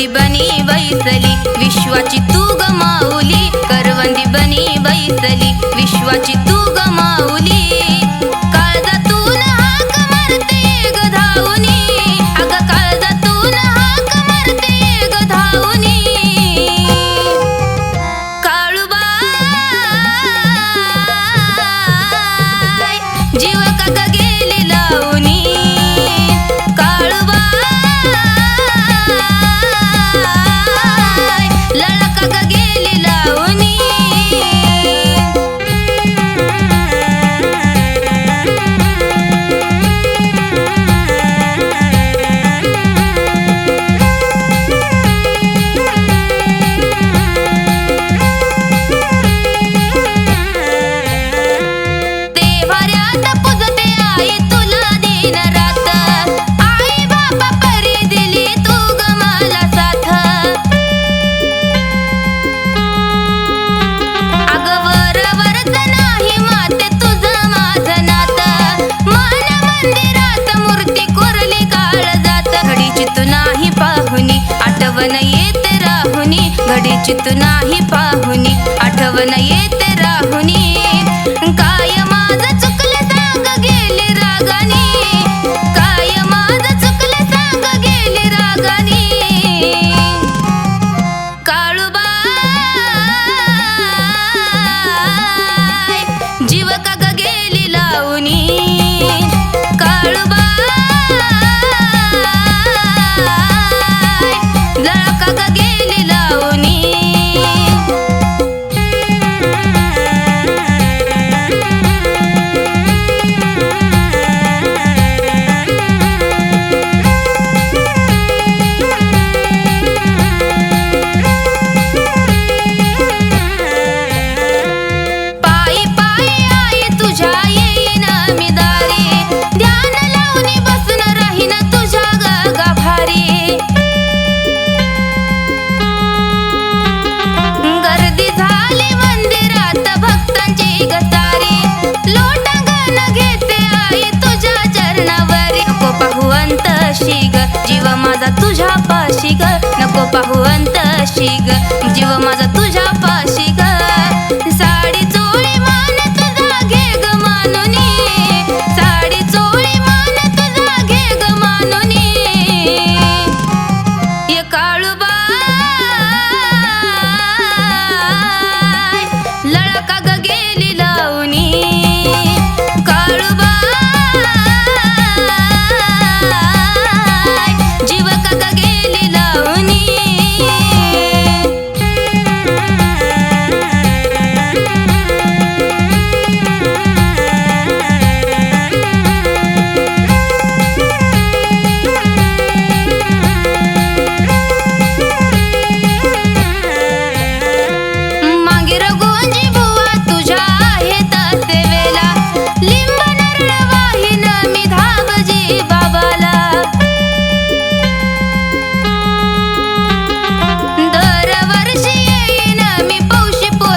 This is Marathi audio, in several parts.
करवंदी बनी बैसली विश्वाची तू गमावली करवंदी बनी बैसली विश्वाची आठवण येत राहुनी घडी चित नाही पाहुनी. आठवण येत राहुनी काय माझ गेले रागाने. काय माझ चुकलं गेले रागाने. काळूबाय जीव का no copa jugando.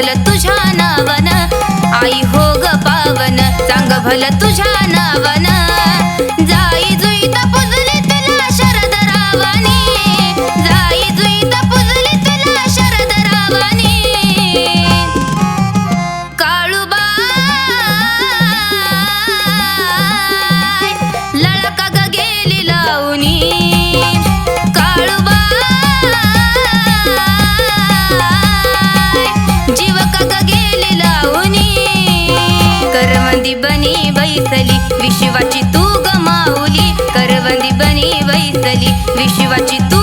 भल तुझ्या नावन. आई हो ग पावन सांग भल तुझ्या नावन. बनी बैसली विश्वाची तू गमावली करवंदी बनी बैसली विश्वाची तू